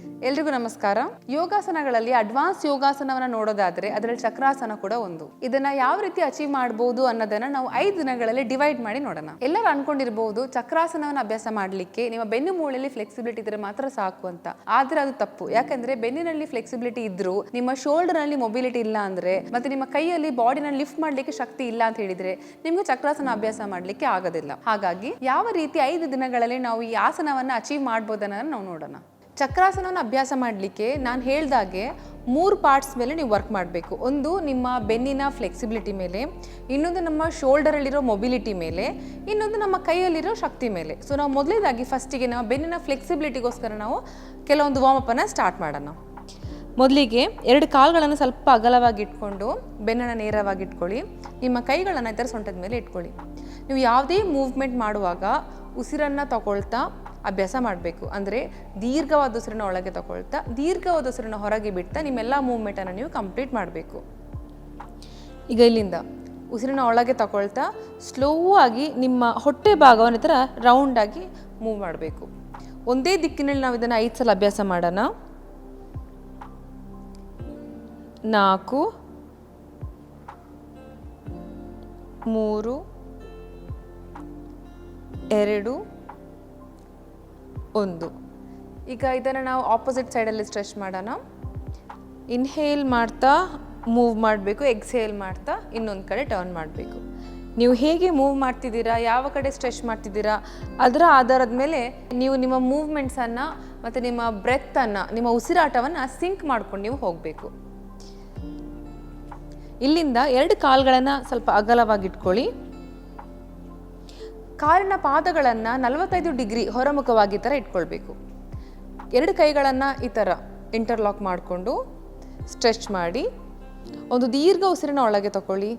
ಎಲ್ರಿಗೂ ನಮಸ್ಕಾರ. ಯೋಗಾಸನಗಳಲ್ಲಿ ಅಡ್ವಾನ್ಸ್ ಯೋಗಾಸನವನ್ನ ನೋಡೋದಾದ್ರೆ ಅದರಲ್ಲಿ ಚಕ್ರಾಸನ ಕೂಡ ಒಂದು. ಇದನ್ನ ಯಾವ ರೀತಿ ಅಚೀವ್ ಮಾಡಬಹುದು ಅನ್ನೋದನ್ನ ನಾವು ಐದು ದಿನಗಳಲ್ಲಿ ಡಿವೈಡ್ ಮಾಡಿ ನೋಡೋಣ. ಎಲ್ಲರೂ ಅನ್ಕೊಂಡಿರಬಹುದು ಚಕ್ರಾಸನವನ್ನ ಅಭ್ಯಾಸ ಮಾಡಲಿಕ್ಕೆ ನಿಮ್ಮ ಬೆನ್ನು ಮೂಳೆಯಲ್ಲಿ ಫ್ಲೆಕ್ಸಿಬಿಲಿಟಿ ಇದ್ರೆ ಮಾತ್ರ ಸಾಕು ಅಂತ. ಆದ್ರೆ ಅದು ತಪ್ಪು. ಯಾಕಂದ್ರೆ ಬೆನ್ನಿನಲ್ಲಿ ಫ್ಲೆಕ್ಸಿಬಿಲಿಟಿ ಇದ್ರು ನಿಮ್ಮ ಶೋಲ್ಡರ್ನಲ್ಲಿ ಮೊಬಿಲಿಟಿ ಇಲ್ಲ ಅಂದ್ರೆ ಮತ್ತೆ ನಿಮ್ಮ ಕೈಯಲ್ಲಿ ಬಾಡಿನ ಲಿಫ್ಟ್ ಮಾಡ್ಲಿಕ್ಕೆ ಶಕ್ತಿ ಇಲ್ಲ ಅಂತ ಹೇಳಿದ್ರೆ ನಿಮ್ಗೆ ಚಕ್ರಾಸನ ಅಭ್ಯಾಸ ಮಾಡ್ಲಿಕ್ಕೆ ಆಗೋದಿಲ್ಲ. ಹಾಗಾಗಿ ಯಾವ ರೀತಿ ಐದು ದಿನಗಳಲ್ಲಿ ನಾವು ಈ ಆಸನವನ್ನ ಅಚೀವ್ ಮಾಡಬಹುದನ್ನ ನಾವು ನೋಡೋಣ. ಚಕ್ರಾಸನವನ್ನು ಅಭ್ಯಾಸ ಮಾಡಲಿಕ್ಕೆ ನಾನು ಹೇಳ್ದಾಗೆ ಮೂರು ಪಾರ್ಟ್ಸ್ ಮೇಲೆ ನೀವು ವರ್ಕ್ ಮಾಡಬೇಕು. ಒಂದು, ನಿಮ್ಮ ಬೆನ್ನಿನ ಫ್ಲೆಕ್ಸಿಬಿಲಿಟಿ ಮೇಲೆ, ಇನ್ನೊಂದು ನಮ್ಮ ಶೋಲ್ಡರಲ್ಲಿರೋ ಮೊಬಿಲಿಟಿ ಮೇಲೆ, ಇನ್ನೊಂದು ನಮ್ಮ ಕೈಯಲ್ಲಿರೋ ಶಕ್ತಿ ಮೇಲೆ. ಸೊ ನಾವು ಮೊದಲೇದಾಗಿ ಫಸ್ಟಿಗೆ ನಾವು ಬೆನ್ನಿನ ಫ್ಲೆಕ್ಸಿಬಿಲಿಟಿಗೋಸ್ಕರ ನಾವು ಕೆಲವೊಂದು ವಾಮಪ್ಪನ್ನು ಸ್ಟಾರ್ಟ್ ಮಾಡೋಣ. ಮೊದಲಿಗೆ ಎರಡು ಕಾಲುಗಳನ್ನು ಸ್ವಲ್ಪ ಅಗಲವಾಗಿ ಇಟ್ಕೊಂಡು, ಬೆನ್ನನ್ನು ನೇರವಾಗಿ ಇಟ್ಕೊಳ್ಳಿ. ನಿಮ್ಮ ಕೈಗಳನ್ನು ಇತರ ಸೊಂಟದ ಮೇಲೆ ಇಟ್ಕೊಳ್ಳಿ. ನೀವು ಯಾವುದೇ ಮೂವ್ಮೆಂಟ್ ಮಾಡುವಾಗ ಉಸಿರನ್ನು ತಗೊಳ್ತಾ ಅಭ್ಯಾಸ ಮಾಡಬೇಕು. ಅಂದರೆ ದೀರ್ಘವಾದ ಉಸಿರನ್ನ ಒಳಗೆ ತಗೊಳ್ತಾ, ದೀರ್ಘವಾದ ಉಸಿರನ್ನ ಹೊರಗೆ ಬಿಡ್ತಾ ನಿಮ್ಮೆಲ್ಲ ಮೂವ್ಮೆಂಟನ್ನು ನೀವು ಕಂಪ್ಲೀಟ್ ಮಾಡಬೇಕು. ಈಗ ಇಲ್ಲಿಂದ ಉಸಿರನ್ನ ಒಳಗೆ ತಗೊಳ್ತಾ ಸ್ಲೋ ಆಗಿ ನಿಮ್ಮ ಹೊಟ್ಟೆ ಭಾಗವನ್ನು ಥರ ರೌಂಡಾಗಿ ಮೂವ್ ಮಾಡಬೇಕು. ಒಂದೇ ದಿಕ್ಕಿನಲ್ಲಿ ನಾವು ಇದನ್ನು ಐದು ಸಲ ಅಭ್ಯಾಸ ಮಾಡೋಣ. ನಾಲ್ಕು, ಮೂರು, ಎರಡು ಒಂದು. ಈಗ ಇದನ್ನು ನಾವು ಆಪೋಸಿಟ್ ಸೈಡಲ್ಲಿ ಸ್ಟ್ರೆಚ್ ಮಾಡೋಣ. ಇನ್ಹೇಲ್ ಮಾಡ್ತಾ ಮೂವ್ ಮಾಡಬೇಕು. ಎಕ್ಸೇಲ್ ಮಾಡ್ತಾ, ಇನ್ನೊಂದು ಕಡೆ ಟರ್ನ್ ಮಾಡಬೇಕು. ನೀವು ಹೇಗೆ ಮೂವ್ ಮಾಡ್ತಿದ್ದೀರಾ? ಯಾವ ಕಡೆ ಸ್ಟ್ರೆಚ್ ಮಾಡ್ತಿದ್ದೀರಾ? ಅದರ ಆಧಾರದ ಮೇಲೆ ನೀವು ನಿಮ್ಮ ಮೂವ್ಮೆಂಟ್ಸನ್ನು ಮತ್ತು ನಿಮ್ಮ ಬ್ರೆತ್ತನ್ನು ನಿಮ್ಮ ಉಸಿರಾಟವನ್ನು ಸಿಂಕ್ ಮಾಡ್ಕೊಂಡು ನೀವು ಹೋಗಬೇಕು. ಇಲ್ಲಿಂದ ಎರಡು ಕಾಲುಗಳನ್ನು ಸ್ವಲ್ಪ ಅಗಲವಾಗಿ ಇಟ್ಕೊಳ್ಳಿ ಕಾಲಿನ ಪಾದಗಳನ್ನು ನಲವತ್ತೈದು ಡಿಗ್ರಿ ಹೊರಮುಖವಾಗಿ ಥರ ಇಟ್ಕೊಳ್ಬೇಕು. ಎರಡು ಕೈಗಳನ್ನು ಈ ಥರ ಇಂಟರ್ಲಾಕ್ ಮಾಡಿಕೊಂಡು ಸ್ಟ್ರೆಚ್ ಮಾಡಿ, ಒಂದು ದೀರ್ಘ ಉಸಿರಿನ ಒಳಗೆ ತಗೊಳ್ಳಿ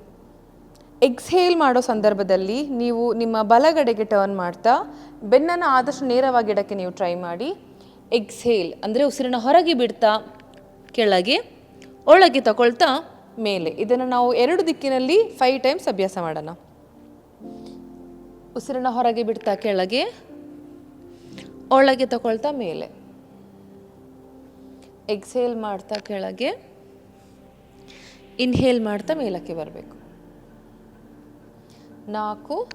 ಎಕ್ಸ್ಹೇಲ್ ಮಾಡೋ ಸಂದರ್ಭದಲ್ಲಿ ನೀವು ನಿಮ್ಮ ಬಲಗಡೆಗೆ ಟರ್ನ್ ಮಾಡ್ತಾ, ಬೆನ್ನನ್ನು ಆದಷ್ಟು ನೇರವಾಗಿ ಇಡೋಕ್ಕೆ ನೀವು ಟ್ರೈ ಮಾಡಿ. ಎಕ್ಸ್ಹೇಲ್ ಅಂದರೆ ಉಸಿರನ್ನ ಹೊರಗೆ ಬಿಡ್ತಾ, ಕೆಳಗೆ, ಒಳಗೆ ತಗೊಳ್ತಾ, ಮೇಲೆ. ಇದನ್ನು ನಾವು ಎರಡು ದಿಕ್ಕಿನಲ್ಲಿ ಫೈವ್ ಟೈಮ್ಸ್ ಅಭ್ಯಾಸ ಮಾಡೋಣ. ಉಸಿರನ್ನ ಹೊರಗೆ ಬಿಡ್ತಾ ಕೆಳಗೆ, ಒಳಗೆ ತಗೊಳ್ತಾ ಮೇಲೆ. ಎಕ್ಸೇಲ್ ಮಾಡ್ತಾ ಕೆಳಗೆ ಇನ್ಹೇಲ್ ಮಾಡ್ತಾ ಮೇಲಕ್ಕೆ ಬರಬೇಕು. ನಾಲ್ಕು,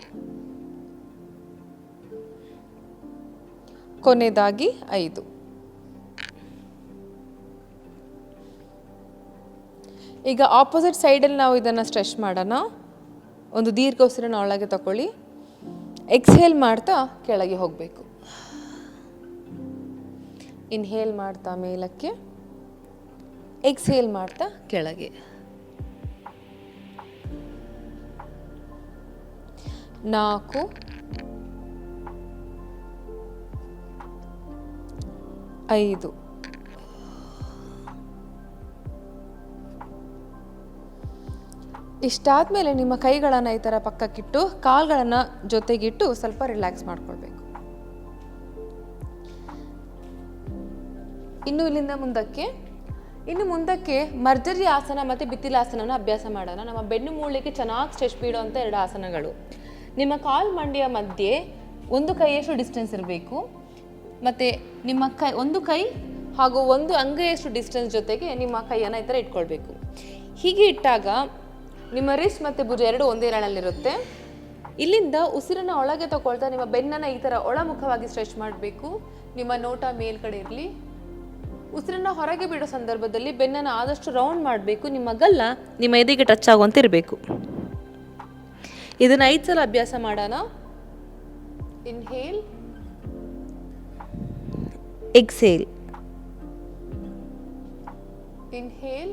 ಕೊನೆಯದಾಗಿ ಐದು. ಈಗ ಆಪೋಸಿಟ್ ಸೈಡಲ್ಲಿ ನಾವು ಇದನ್ನು ಸ್ಟ್ರೆಚ್ ಮಾಡೋಣ. ಒಂದು ದೀರ್ಘ ಉಸಿರನ್ನ ಒಳಗೆ ತಗೊಳ್ಳಿ. ಎಕ್ಸ್ಹೇಲ್ ಮಾಡ್ತಾ ಕೆಳಗೆ ಹೋಗಬೇಕು. ಇನ್ಹೇಲ್ ಮಾಡ್ತಾ ಮೇಲಕ್ಕೆ. ಎಕ್ಸ್ಹೇಲ್ ಮಾಡ್ತಾ ಕೆಳಗೆ. ನಾಲ್ಕು. ಐದು. ಇಷ್ಟಾದಮೇಲೆ ನಿಮ್ಮ ಕೈಗಳನ್ನು ಈ ಥರ ಪಕ್ಕಕ್ಕಿಟ್ಟು, ಕಾಲುಗಳನ್ನು ಜೊತೆಗಿಟ್ಟು ಸ್ವಲ್ಪ ರಿಲ್ಯಾಕ್ಸ್ ಮಾಡ್ಕೊಳ್ಬೇಕು. ಇನ್ನು ಇಲ್ಲಿಂದ ಮುಂದಕ್ಕೆ, ಇನ್ನು ಮುಂದಕ್ಕೆ ಮರ್ಜರಿ ಆಸನ ಮತ್ತು ಬಿತ್ತಿಲಾಸನನ ಅಭ್ಯಾಸ ಮಾಡೋಣ. ನಮ್ಮ ಬೆನ್ನು ಮೂಳೆಗೆ ಚೆನ್ನಾಗಿ ಸ್ಟ್ರೆಚ್ ಬೀಳುವಂಥ ಎರಡು ಆಸನಗಳು. ನಿಮ್ಮ ಕಾಲು ಮಂಡಿಯ ಮಧ್ಯೆ ಒಂದು ಕೈಯಷ್ಟು ಡಿಸ್ಟೆನ್ಸ್ ಇರಬೇಕು. ಮತ್ತು ನಿಮ್ಮ ಕೈ, ಒಂದು ಕೈ ಹಾಗೂ ಒಂದು ಅಂಗೈಯಷ್ಟು ಡಿಸ್ಟೆನ್ಸ್ ಜೊತೆಗೆ ನಿಮ್ಮ ಕೈಯನ್ನು ಈ ಥರ ಇಟ್ಕೊಳ್ಬೇಕು. ಹೀಗೆ ಇಟ್ಟಾಗ ನಿಮ್ಮ ರಿಸ್ಟ್ ಮತ್ತು ಭುಜ ಎರಡು ಒಂದೇ ರಣಲ್ಲಿರುತ್ತೆ ಇಲ್ಲಿಂದ ಉಸಿರನ್ನು ಒಳಗೆ ತಗೊಳ್ತಾ ನಿಮ್ಮ ಬೆನ್ನನ್ನು ಈ ಥರ ಒಳಮುಖವಾಗಿ ಸ್ಟ್ರೆಚ್ ಮಾಡಬೇಕು. ನಿಮ್ಮ ನೋಟ ಮೇಲ್ಗಡೆ ಇರಲಿ. ಉಸಿರನ್ನು ಹೊರಗೆ ಬಿಡೋ ಸಂದರ್ಭದಲ್ಲಿ ಬೆನ್ನನ್ನು ಆದಷ್ಟು ರೌಂಡ್ ಮಾಡಬೇಕು. ನಿಮ್ಮ ಗಲ್ಲ ನಿಮ್ಮ ಎದೆಗೆ ಟಚ್ ಆಗುವಂತೆ ಇರಬೇಕು. ಇದನ್ನು ಐದು ಸಲ ಅಭ್ಯಾಸ ಮಾಡೋಣ. ಇನ್ಹೇಲ್ ಎಕ್ಸೇಲ್ ಇನ್ಹೇಲ್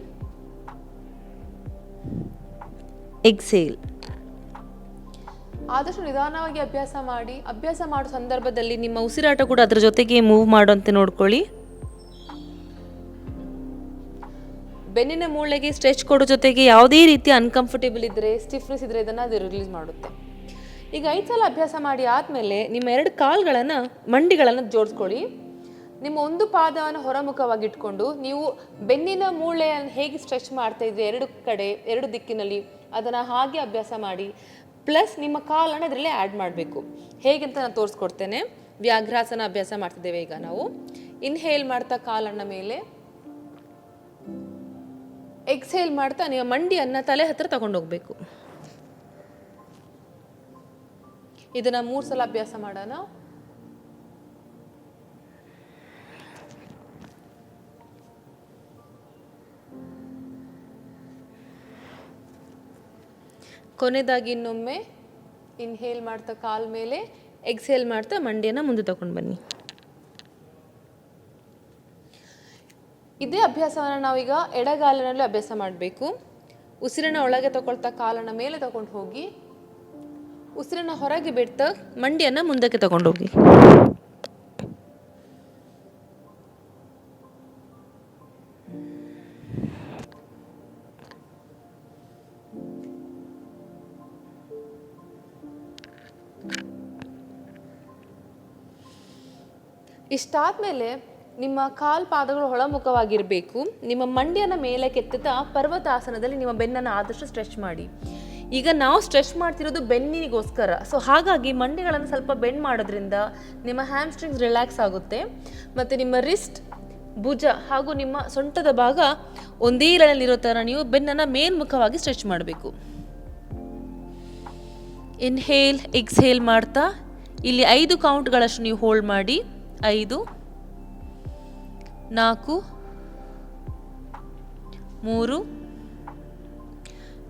ಎಕ್ಸೇಲ್ ಆದಷ್ಟು ನಿಧಾನವಾಗಿ ಅಭ್ಯಾಸ ಮಾಡಿ, ಅಭ್ಯಾಸ ಮಾಡೋ ಸಂದರ್ಭದಲ್ಲಿ ನಿಮ್ಮ ಉಸಿರಾಟ ಕೂಡ ಅದರ ಜೊತೆಗೆ ಮೂವ್ ಮಾಡುವಂತೆ ನೋಡ್ಕೊಳ್ಳಿ. ಬೆನ್ನಿನ ಮೂಳೆಗೆ ಸ್ಟ್ರೆಚ್ ಕೊಡೋ ಜೊತೆಗೆ ಯಾವುದೇ ರೀತಿ ಅನ್ಕಂಫರ್ಟೇಬಲ್ ಇದ್ದರೆ ಸ್ಟಿಫ್ನೆಸ್ ಇದ್ದರೆ ಇದನ್ನು ಅದು ರಿಲೀಸ್ ಮಾಡುತ್ತೆ. ಈಗ ಐದು ಸಲ ಅಭ್ಯಾಸ ಮಾಡಿ ಆದಮೇಲೆ ನಿಮ್ಮ ಎರಡು ಕಾಲುಗಳನ್ನು, ಮಂಡಿಗಳನ್ನು ಜೋಡಿಸ್ಕೊಳ್ಳಿ. ನಿಮ್ಮ ಒಂದು ಪಾದವನ್ನು ಹೊರಮುಖವಾಗಿ ಇಟ್ಕೊಂಡು ನೀವು ಬೆನ್ನಿನ ಮೂಳೆಯನ್ನು ಹೇಗೆ ಸ್ಟ್ರೆಚ್ ಮಾಡ್ತಾ ಇದ್ರೆ ಎರಡು ಕಡೆ, ಎರಡು ದಿಕ್ಕಿನಲ್ಲಿ ಅದನ್ನು ಹಾಗೆ ಅಭ್ಯಾಸ ಮಾಡಿ ಪ್ಲಸ್ ನಿಮ್ಮ ಕಾಲನ್ನು ಅದರಲ್ಲೇ ಆ್ಯಡ್ ಮಾಡಬೇಕು. ಹೇಗೆ ಅಂತ ನಾನು ತೋರಿಸ್ಕೊಡ್ತೇನೆ. ವ್ಯಾಘ್ರಾಸನ ಅಭ್ಯಾಸ ಮಾಡ್ತಿದ್ದೇವೆ ಈಗ ನಾವು. ಇನ್ಹೇಲ್ ಮಾಡ್ತಾ ಕಾಲನ್ನ ಮೇಲೆ. ಎಕ್ಸೇಲ್ ಮಾಡ್ತಾ ನೀವು ಮಂಡಿಯನ್ನು ತಲೆ ಹತ್ರ ತಗೊಂಡು ಹೋಗ್ಬೇಕು ಇದನ್ನ ಮೂರು ಸಲ ಅಭ್ಯಾಸ ಮಾಡೋಣ. ಕೊನೆದಾಗಿ ಇನ್ನೊಮ್ಮೆ ಇನ್ಹೇಲ್ ಮಾಡ್ತಾ ಕಾಲ್ ಮೇಲೆ ಎಕ್ಸೇಲ್ ಮಾಡ್ತಾ ಮಂಡಿಯನ್ನು ಮುಂದೆ ತಗೊಂಡು ಬನ್ನಿ. ಇದೇ ಅಭ್ಯಾಸವನ್ನು ನಾವೀಗ ಎಡಗಾಲಿನಲ್ಲಿ ಅಭ್ಯಾಸ ಮಾಡಬೇಕು. ಉಸಿರನ್ನ ಒಳಗೆ ತಗೊಳ್ತಾ ಕಾಲನ ಮೇಲೆ ತಗೊಂಡು ಹೋಗಿ, ಉಸಿರನ್ನ ಹೊರಗೆ ಬಿಡ್ತಾ ಮಂಡಿಯನ್ನು ಮುಂದಕ್ಕೆ ತಗೊಂಡು ಇಷ್ಟಾದ್ಮೇಲೆ ನಿಮ್ಮ ಕಾಲು ಪಾದಗಳು ಒಳಮುಖವಾಗಿರಬೇಕು. ನಿಮ್ಮ ಮಂಡ್ಯನ ಮೇಲೆ ಕೆತ್ತುತ್ತಾ ಪರ್ವತಾಸನದಲ್ಲಿ ನಿಮ್ಮ ಬೆನ್ನನ್ನು ಆದಷ್ಟು ಸ್ಟ್ರೆಚ್ ಮಾಡಿ. ಈಗ ನಾವು ಸ್ಟ್ರೆಚ್ ಮಾಡ್ತಿರೋದು ಬೆನ್ನಿಗೋಸ್ಕರ ಸೊ ಹಾಗಾಗಿ ಮಂಡಿಗಳನ್ನು ಸ್ವಲ್ಪ ಬೆಂಡ್ ಮಾಡೋದ್ರಿಂದ ನಿಮ್ಮ ಹ್ಯಾಮ್ಸ್ಟ್ರಿಂಗ್ಸ್ ರಿಲ್ಯಾಕ್ಸ್ ಆಗುತ್ತೆ. ಮತ್ತು ನಿಮ್ಮ ರಿಸ್ಟ್ ಭುಜ ಹಾಗೂ ನಿಮ್ಮ ಸೊಂಟದ ಭಾಗ ಒಂದೇ ಲೈನಲ್ಲಿರೋ ಥರ ನೀವು ಬೆನ್ನನ್ನು ಮೇಲ್ಮುಖವಾಗಿ ಸ್ಟ್ರೆಚ್ ಮಾಡಬೇಕು. ಇನ್ಹೇಲ್ ಎಕ್ಸ್ಹೇಲ್ ಮಾಡ್ತಾ, ಇಲ್ಲಿ ಐದು ಕೌಂಟ್ಗಳಷ್ಟು ನೀವು ಹೋಲ್ಡ್ ಮಾಡಿ. ಐದು, ನಾಲ್ಕು, ಮೂರು,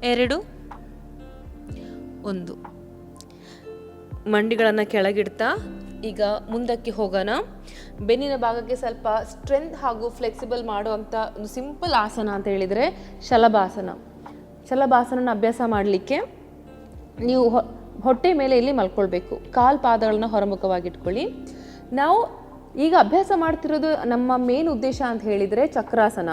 ಎರಡು, ಒಂದು. ಮಂಡಿಗಳನ್ನು ಕೆಳಗಿಡ್ತಾ ಈಗ ಮುಂದಕ್ಕೆ ಹೋಗೋಣ. ಬೆನ್ನಿನ ಭಾಗಕ್ಕೆ ಸ್ವಲ್ಪ ಸ್ಟ್ರೆಂತ್ ಹಾಗೂ ಫ್ಲೆಕ್ಸಿಬಲ್ ಮಾಡುವಂಥ ಒಂದು ಸಿಂಪಲ್ ಆಸನ ಅಂತ ಹೇಳಿದರೆ ಶಲಭಾಸನ. ಶಲಭಾಸನ ಅಭ್ಯಾಸ ಮಾಡಲಿಕ್ಕೆ ನೀವು ಹೊಟ್ಟೆ ಮೇಲೆ ಇಲ್ಲಿ ಮಲ್ಕೊಳ್ಬೇಕು. ಕಾಲ್ ಪಾದಗಳನ್ನ ಹೊರಮುಖವಾಗಿಟ್ಕೊಳ್ಳಿ. ನಾವು ಈಗ ಅಭ್ಯಾಸ ಮಾಡ್ತಿರೋದು ನಮ್ಮ ಮೇನ್ ಉದ್ದೇಶ ಅಂತ ಹೇಳಿದರೆ ಚಕ್ರಾಸನ.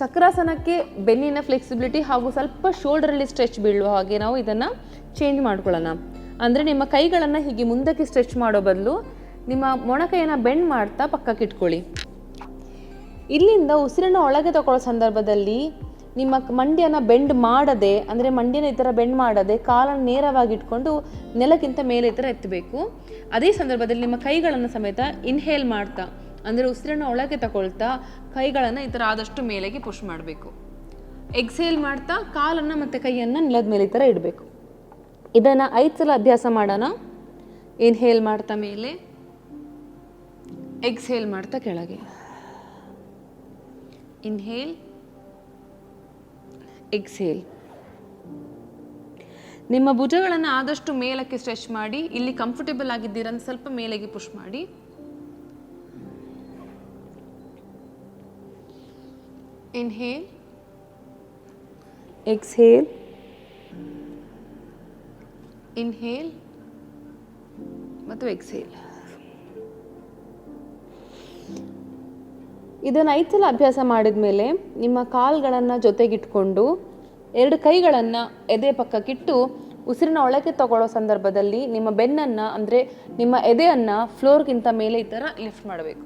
ಚಕ್ರಾಸನಕ್ಕೆ ಬೆನ್ನಿನ ಫ್ಲೆಕ್ಸಿಬಿಲಿಟಿ ಹಾಗೂ ಸ್ವಲ್ಪ ಶೋಲ್ಡರಲ್ಲಿ ಸ್ಟ್ರೆಚ್ ಬೀಳುವ ಹಾಗೆ ನಾವು ಇದನ್ನು ಚೇಂಜ್ ಮಾಡ್ಕೊಳ್ಳೋಣ. ಅಂದರೆ ನಿಮ್ಮ ಕೈಗಳನ್ನು ಹೀಗೆ ಮುಂದಕ್ಕೆ ಸ್ಟ್ರೆಚ್ ಮಾಡೋ ಬದಲು ನಿಮ್ಮ ಮೊಣಕೈಯನ್ನು ಬೆಂಡ್ ಮಾಡ್ತಾ ಪಕ್ಕಕ್ಕೆ ಇಟ್ಕೊಳ್ಳಿ ಇಲ್ಲಿಂದ ಉಸಿರನ್ನು ಒಳಗೆ ತಗೊಳ್ಳೋ ಸಂದರ್ಭದಲ್ಲಿ ನಿಮ್ಮ ಮಂಡ್ಯನ ಬೆಂಡ್ ಮಾಡದೆ, ಅಂದರೆ ಮಂಡ್ಯನ ಈ ಥರ ಬೆಂಡ್ ಮಾಡದೆ ಕಾಲನ್ನು ನೇರವಾಗಿ ಇಟ್ಕೊಂಡು ನೆಲಕ್ಕಿಂತ ಮೇಲೆ ಈ ಥರ ಎತ್ತಬೇಕು ಅದೇ ಸಂದರ್ಭದಲ್ಲಿ ನಿಮ್ಮ ಕೈಗಳನ್ನು ಸಮೇತ ಇನ್ಹೇಲ್ ಮಾಡ್ತಾ, ಅಂದರೆ ಉಸಿರನ್ನು ಒಳಗೆ ತಗೊಳ್ತಾ ಕೈಗಳನ್ನು ಈ ಥರ ಆದಷ್ಟು ಮೇಲೆಗೆ ಪುಷ್ ಮಾಡಬೇಕು. ಎಕ್ಸೇಲ್ ಮಾಡ್ತಾ ಕಾಲನ್ನು ಮತ್ತು ಕೈಯನ್ನು ನೆಲದ ಮೇಲೆ ಈ ಥರ ಇಡಬೇಕು. ಇದನ್ನು ಐದು ಸಲ ಅಭ್ಯಾಸ ಮಾಡೋಣ. ಇನ್ಹೇಲ್ ಮಾಡ್ತಾ ಮೇಲೆ. ಎಕ್ಸೇಲ್ ಮಾಡ್ತಾ ಕೆಳಗೆ. ಇನ್ಹೇಲ್ ಎಕ್ಸೇಲ್ ನಿಮ್ಮ ಭುಜಗಳನ್ನು ಆದಷ್ಟು ಮೇಲಕ್ಕೆ ಸ್ಟ್ರೆಚ್ ಮಾಡಿ ಇಲ್ಲಿ ಕಂಫರ್ಟೇಬಲ್ ಆಗಿದ್ದೀರಾ ಸ್ವಲ್ಪ ಮೇಲೆಗೆ ಪುಷ್ ಮಾಡಿ. ಇನ್ಹೇಲ್ ಎಕ್ಸೇಲ್ ಇನ್ಹೇಲ್ ಮತ್ತು ಎಕ್ಸೇಲ್ ಇದನ್ನು ಐದು ಸಲ ಅಭ್ಯಾಸ ಮಾಡಿದ ಮೇಲೆ ನಿಮ್ಮ ಕಾಲುಗಳನ್ನು ಜೊತೆಗಿಟ್ಕೊಂಡು ಎರಡು ಕೈಗಳನ್ನು ಎದೆ ಪಕ್ಕಕ್ಕಿಟ್ಟು ಉಸಿರಿನ ಒಳಗೆ ತಗೊಳ್ಳೋ ಸಂದರ್ಭದಲ್ಲಿ ನಿಮ್ಮ ಬೆನ್ನನ್ನು ಅಂದರೆ ನಿಮ್ಮ ಎದೆಯನ್ನು ಫ್ಲೋರ್ಗಿಂತ ಮೇಲೆ ಈ ಥರ ಲಿಫ್ಟ್ ಮಾಡಬೇಕು.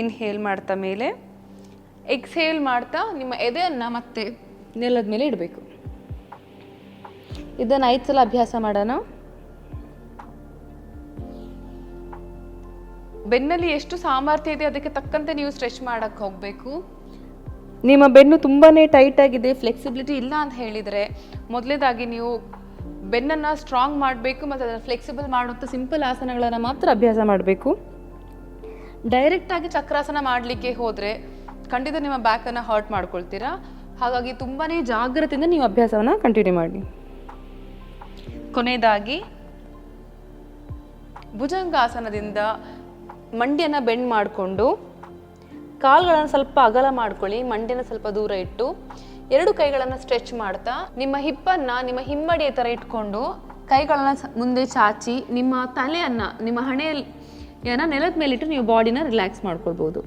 ಇನ್ಹೇಲ್ ಮಾಡ್ತಾ ಮೇಲೆ, ಎಕ್ಸ್ಹೇಲ್ ಮಾಡ್ತಾ ನಿಮ್ಮ ಎದೆಯನ್ನು ಮತ್ತೆ ನೆಲದ ಮೇಲೆ ಇಡಬೇಕು. ಇದನ್ನು ಐದು ಸಲ ಅಭ್ಯಾಸ ಮಾಡೋಣ. ಬೆನ್ನಲ್ಲಿ ಎಷ್ಟು ಸಾಮರ್ಥ್ಯ ಇದೆ ಅದಕ್ಕೆ ತಕ್ಕಂತೆ ನೀವು ಸ್ಟ್ರೆಚ್ ಮಾಡಕ್ಕೆ ಹೋಗಬೇಕು? ನಿಮ್ಮ ಬೆನ್ನು ತುಂಬಾ ಟೈಟ್ ಆಗಿದೆ ಫ್ಲೆಕ್ಸಿಬಿಲಿಟಿ ಇಲ್ಲ ಅಂತ ಹೇಳಿದರೆ ಮೊದಲೇದಾಗಿ ನೀವು ಬೆನ್ನನ್ನು ಸ್ಟ್ರಾಂಗ್ ಮಾಡಬೇಕು ಮತ್ತು ಅದನ್ನು ಫ್ಲೆಕ್ಸಿಬಲ್ ಮಾಡುವಂಥ ಸಿಂಪಲ್ ಆಸನಗಳನ್ನು ಮಾತ್ರ ಅಭ್ಯಾಸ ಮಾಡಬೇಕು. ಡೈರೆಕ್ಟಾಗಿ ಚಕ್ರಾಸನ ಮಾಡಲಿಕ್ಕೆ ಹೋದರೆ ಖಂಡಿತ ನಿಮ್ಮ ಬ್ಯಾಕನ್ನು ಹರ್ಟ್ ಮಾಡ್ಕೊಳ್ತೀರಾ? ಹಾಗಾಗಿ ತುಂಬಾ ಜಾಗ್ರತೆಯಿಂದ ನೀವು ಅಭ್ಯಾಸವನ್ನು ಕಂಟಿನ್ಯೂ ಮಾಡಿ. ಕೊನೆಯದಾಗಿ ಭುಜಂಗಾಸನದಿಂದ ಮಂಡಿಯನ್ನು ಬೆಂಡ್ ಮಾಡಿಕೊಂಡು ಕಾಲುಗಳನ್ನು ಸ್ವಲ್ಪ ಅಗಲ ಮಾಡ್ಕೊಳ್ಳಿ ಮಂಡಿನ ಸ್ವಲ್ಪ ದೂರ ಇಟ್ಟು ಎರಡು ಕೈಗಳನ್ನು ಸ್ಟ್ರೆಚ್ ಮಾಡ್ತಾ ನಿಮ್ಮ ಹಿಪ್ಪನ್ನು, ನಿಮ್ಮ ಹಿಮ್ಮಡಿಯ ಥರ ಇಟ್ಕೊಂಡು ಕೈಗಳನ್ನು ಮುಂದೆ ಚಾಚಿ ನಿಮ್ಮ ತಲೆಯನ್ನು, ನಿಮ್ಮ ಹಣೆಯಲ್ಲಿ ಏನೋ ನೆಲದ ಮೇಲಿಟ್ಟು ನೀವು ಬಾಡಿನ ರಿಲ್ಯಾಕ್ಸ್ ಮಾಡ್ಕೊಳ್ಬೋದು.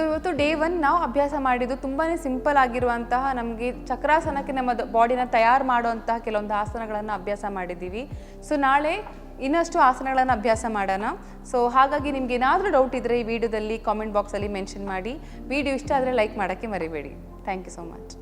ಸೊ ಇವತ್ತು ಡೇ ಒನ್ ನಾವು ಅಭ್ಯಾಸ ಮಾಡಿದ್ದು ತುಂಬಾ ಸಿಂಪಲ್ ಆಗಿರುವಂತಹ ನಮಗೆ ಚಕ್ರಾಸನಕ್ಕೆ ನಮ್ಮ ಬಾಡಿನ ತಯಾರು ಮಾಡುವಂತಹ ಕೆಲವೊಂದು ಆಸನಗಳನ್ನು ಅಭ್ಯಾಸ ಮಾಡಿದ್ದೀವಿ. ಸೊ ನಾಳೆ ಇನ್ನಷ್ಟು ಆಸನಗಳನ್ನು ಅಭ್ಯಾಸ ಮಾಡೋಣ. ಸೊ ಹಾಗಾಗಿ ನಿಮ್ಗೆ ಏನಾದರೂ ಡೌಟ್ ಇದ್ದರೆ ಈ ವಿಡಿಯೋದಲ್ಲಿ ಕಾಮೆಂಟ್ ಬಾಕ್ಸಲ್ಲಿ ಮೆನ್ಷನ್ ಮಾಡಿ. ವಿಡಿಯೋ ಇಷ್ಟ ಆದರೆ ಲೈಕ್ ಮಾಡೋಕ್ಕೆ ಮರಿಬೇಡಿ. Thank you so much